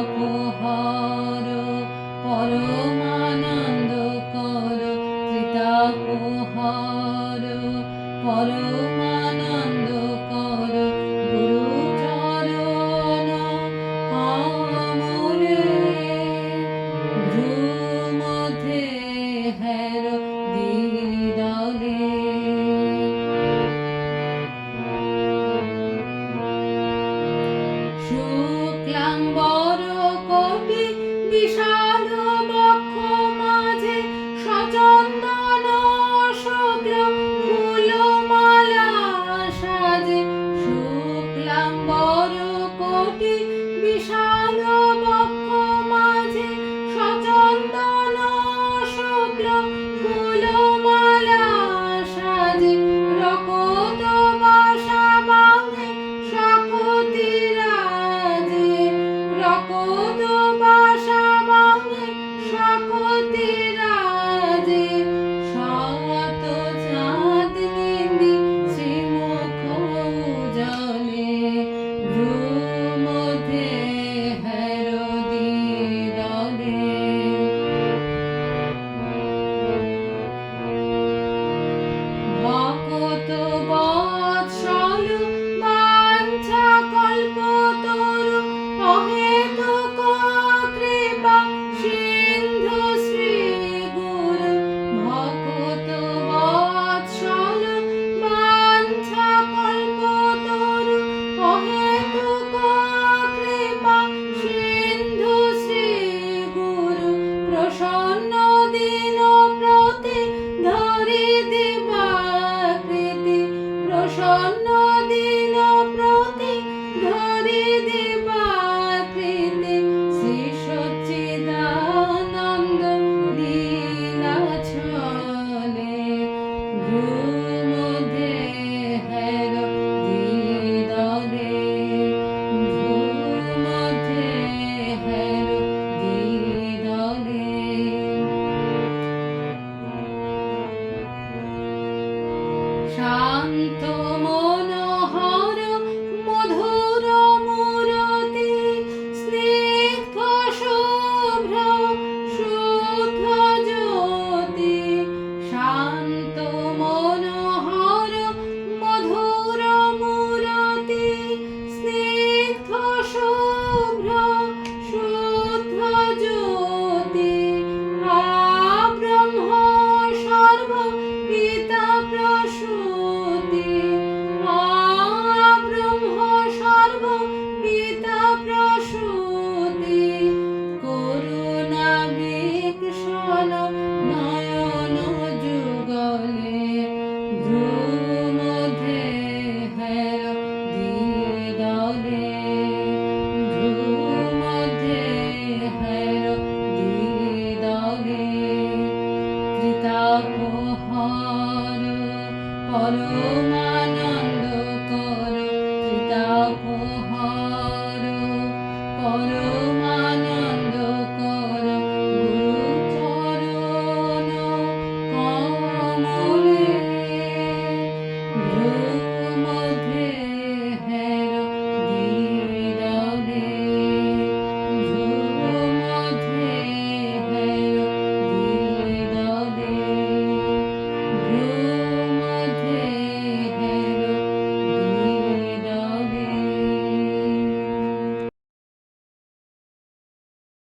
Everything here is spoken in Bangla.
তাপহর পরমানন্দ কর ত্রিতাপহর পরম প্রসন্ন কর পরমানন্দ কর চিতাপহার